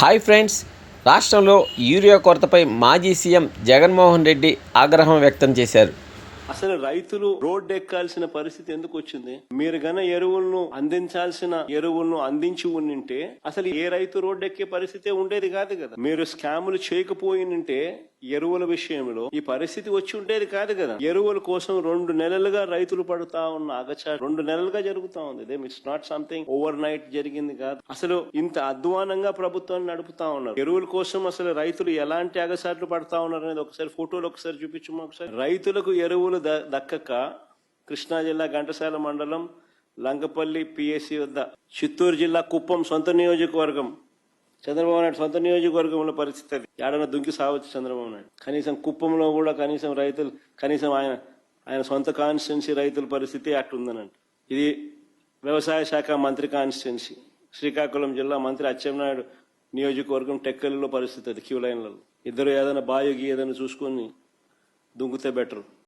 Hi friends. రాష్ట్రంలో urea కొరతపై మాజీ సీఎం జగన్మోహన్ రెడ్డి ఆగ్రహం వ్యక్తం చేశారు. అసలు రైతులు రోడ్డు ఎక్కాల్సిన పరిస్థితి ఎందుకు వచ్చింది? మీరు గన ఎరువులను అందించాల్సిన ఎరువులను అందించి ఉండింటే అసలు ఏ రైతు రోడ్డు ఎక్కే పరిస్థితి ఉండేది కాదు కదా. మీరు స్కాములు చేయకపోయినంటే ఎరువుల విషయంలో ఈ పరిస్థితి వచ్చి ఉండేది కాదు కదా. ఎరువుల కోసం రెండు నెలలుగా రైతులు పడుతా ఉన్న అగచా రెండు నెలలుగా జరుగుతా ఉంది. ఇదే it's not something overnight జరిగింది కాదు. అసలు ఇంత అధ్వానంగా ప్రభుత్వాన్ని నడుపుతా ఉన్నారు. ఎరువుల కోసం అసలు రైతులు ఎలాంటి అగసాట్లు పడతా ఉన్నారు అనేది ఒకసారి ఫోటోలు ఒకసారి చూపించము ఒకసారి? రైతులకు ఎరువులు ద- దక్కక కృష్ణా జిల్లా ఘంటసాల మండలం లంకపల్లి పిఎస్సి వద్ద. చిత్తూరు జిల్లా కుప్పం సొంత నియోజకవర్గం. చంద్రబాబు నాయుడు సొంత నియోజకవర్గంలో పరిస్థితి అది. ఏడన దుంకి సావచ్చు చంద్రబాబు నాయుడు. కనీసం కుప్పంలో కూడా కనీసం రైతులు కనీసం ఆయన ఆయన సొంత కాన్స్టిట్యున్సీ రైతుల పరిస్థితి అట్టుందనంట ఇది వ్యవసాయ శాఖ మంత్రి కాన్స్టిట్యున్సీ. శ్రీకాకుళం జిల్లా మంత్రి అచ్చెన్నాయుడు నియోజకవర్గం టెక్కలిలో పరిస్థితి అది క్యూ లైన్లలో. ఇద్దరు ఏదైనా బాయోగి ఏదైనా చూసుకొని దుంకుతే బెటర్.